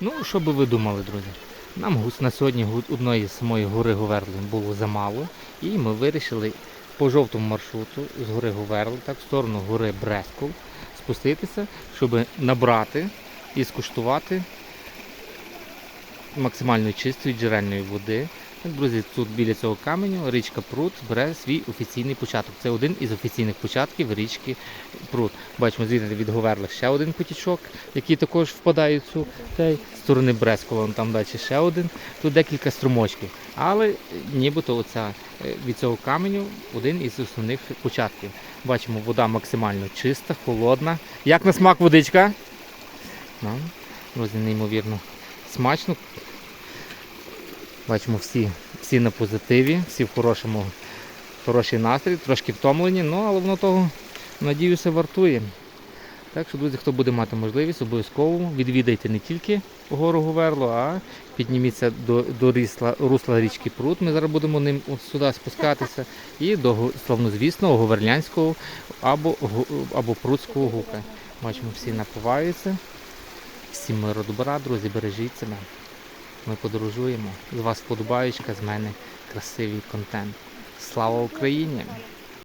Ну, що би ви думали, друзі? Нам гус на сьогодні одної з самої гори Говерли було замало, і ми вирішили по жовтому маршруту з гори Говерли, так в сторону гори Брескул, спуститися, щоб набрати і скуштувати максимально чистої джерельної води. Друзі, тут біля цього каменю річка Прут бере свій офіційний початок. Це один із офіційних початків річки Прут. Бачимо звідти від Говерли ще один потічок, який також впадає в цю цей, з сторони Брескова, там далі ще один. Тут декілька струмочків. Але нібито оця, е, від цього каменю один із основних початків. Бачимо, вода максимально чиста, холодна. Як на смак водичка? Ну, друзі, неймовірно смачно. Бачимо всі, всі на позитиві, всі в хорошому, хороший настрій, трошки втомлені, ну але воно того, надіюся, вартує. Так що, друзі, хто буде мати можливість, обов'язково відвідайте не тільки гору Говерло, а підніміться до, до рісла, русла річки Прут. Ми зараз будемо ним сюди спускатися. І до го- славнозвісного Говерлянського або, або Прутського гука. Бачимо, всі напиваються. Всім миру добра, друзі, бережіть себе. Ми подорожуємо. З вас подобаєчка, з мене красивий контент. Слава Україні!